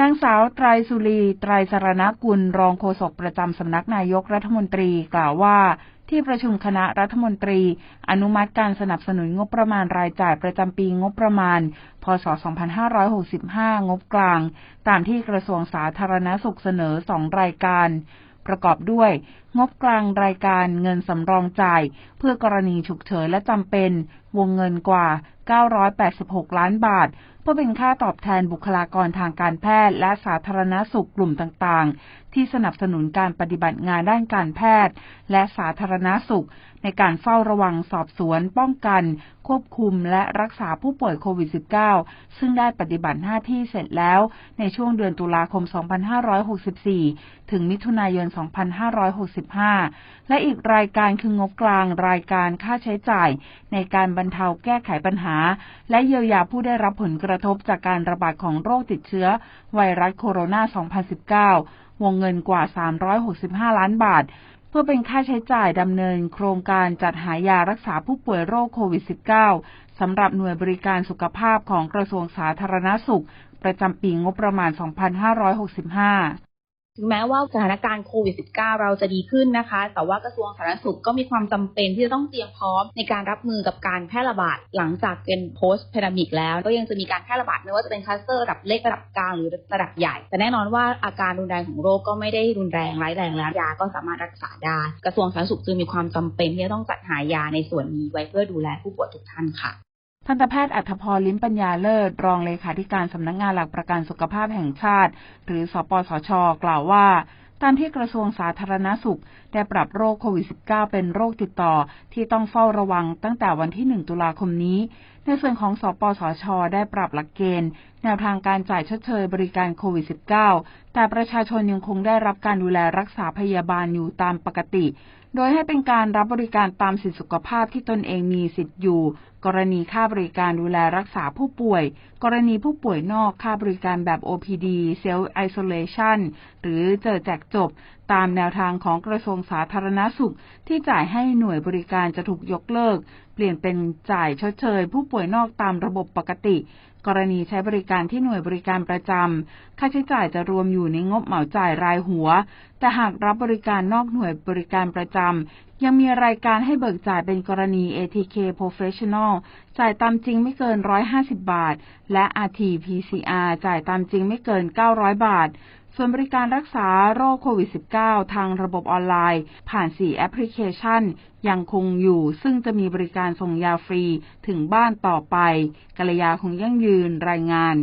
นางสาวไตรสุรีไตรสรณกุลรองโฆษกประจำสำนักนายกรัฐมนตรีกล่าวว่า ที่ประชุมคณะรัฐมนตรี อนุมัติการสนับสนุนงบประมาณรายจ่ายประจำปีงบประมาณ พศ 2565 งบกลาง ตามที่กระทรวงสาธารณสุขเสนอสองรายการ ประกอบด้วย งบกลางรายการเงินสำรองจ่าย เพื่อกรณีฉุกเฉินและจำเป็น วงเงินกว่า 986 ล้านบาท เพื่อเป็นค่าตอบแทนบุคลากรทางการแพทย์ และสาธารณสุขกลุ่มต่างๆ ที่สนับสนุนการปฏิบัติงานด้านการแพทย์ และสาธารณสุข ในการเฝ้าระวังสอบสวน ป้องกัน ควบคุมและรักษาผู้ป่วยโควิด -19 ซึ่งได้ปฏิบัติหน้าที่เสร็จแล้วในช่วงเดือนตุลาคม 2564 ถึงมิถุนายน 2565 และอีกรายการคืองบกลางรายการค่าใช้จ่าย ในการบรรเทาแก้ไขปัญหาและเยียวยาผู้ได้รับผลกระทบจากการระบาดของโรคติดเชื้อไวรัสโคโรนา 2019 วงเงินกว่า 365 ล้านบาท เพื่อเป็นค่าใช้จ่ายดำเนินโครงการจัดหายารักษาผู้ป่วยโรคโควิด -19 สำหรับหน่วยบริการสุขภาพของกระทรวงสาธารณสุข ประจำปีงบประมาณ 2565 ถึงแม้ว่าสถานการณ์โควิด -19 เราจะดีขึ้นนะคะ แต่ว่ากระทรวงสาธารณสุขก็มีความจำเป็นที่จะต้องเตรียมพร้อมในการรับมือกับการแพร่ระบาดหลังจากเป็น post pandemic แล้ว ก็ยังจะมีการแพร่ระบาดไม่ว่าจะเป็นคลัสเตอร์ระดับเล็กระดับกลางหรือระดับใหญ่ แต่แน่นอนว่าอาการรุนแรงของโรคก็ไม่ได้รุนแรงร้ายแรงแล้วยาก็สามารถรักษาได้ กระทรวงสาธารณสุขจึงมีความจำเป็นที่จะต้องจัดหายาในส่วนนี้ไว้เพื่อดูแลผู้ป่วยทุกท่านค่ะ ทันตแพทย์อัธพรลิ้มปัญญาเลิศ รองเลขาธิการสำนักงงานหลักประกันสุขภาพแห่งชาติ หรือสปสช กล่าวว่า ตามที่กระทรวงสาธารณสุข ได้ปรับโรคโควิด -19 เป็นโรคติดต่อที่ต้องเฝ้าระวังตั้งแต่วันที่ 1 ตุลาคมนี้ ในส่วนของสปสช ได้ปรับหลักเกณฑ์ แนวทางการจ่ายชดเชยบริการโควิด -19 แต่ประชาชนยังคงได้รับการดูแลรักษาพยาบาลอยู่ตามปกติ โดยให้เป็นการรับบริการตามสิทธิสุขภาพที่ตนเองมีสิทธิ์อยู่ กรณีค่าบริการดูแลรักษาผู้ป่วย กรณีผู้ป่วยนอกค่าบริการแบบ OPD Self Isolation หรือเจอแจกจบ ตามแนวทางของกระทรวงสาธารณสุขที่จ่ายให้หน่วยบริการจะถูกยกเลิก เปลี่ยนเป็นจ่ายชดเชย ผู้ป่วยนอกตามระบบปกติ กรณีใช้บริการที่หน่วยบริการประจำค่าใช้จ่ายจะรวมอยู่ในงบเหมาจ่ายรายหัว แต่หากรับบริการนอกหน่วยบริการประจำยังมีรายการให้เบิกจ่ายเป็นกรณี ATK Professional จ่ายตามจริงไม่เกิน 150 บาท และ RT-PCR จ่ายตามจริงไม่เกิน 900 บาท ส่วนบริการรักษาโรคโควิด -19 ทางระบบออนไลน์ ผ่าน 4 แอปพลิเคชัน ยังคงอยู่ ซึ่งจะมีบริการส่งยาฟรีถึงบ้านต่อไปกัลยาคงยั่งยืนรายงาน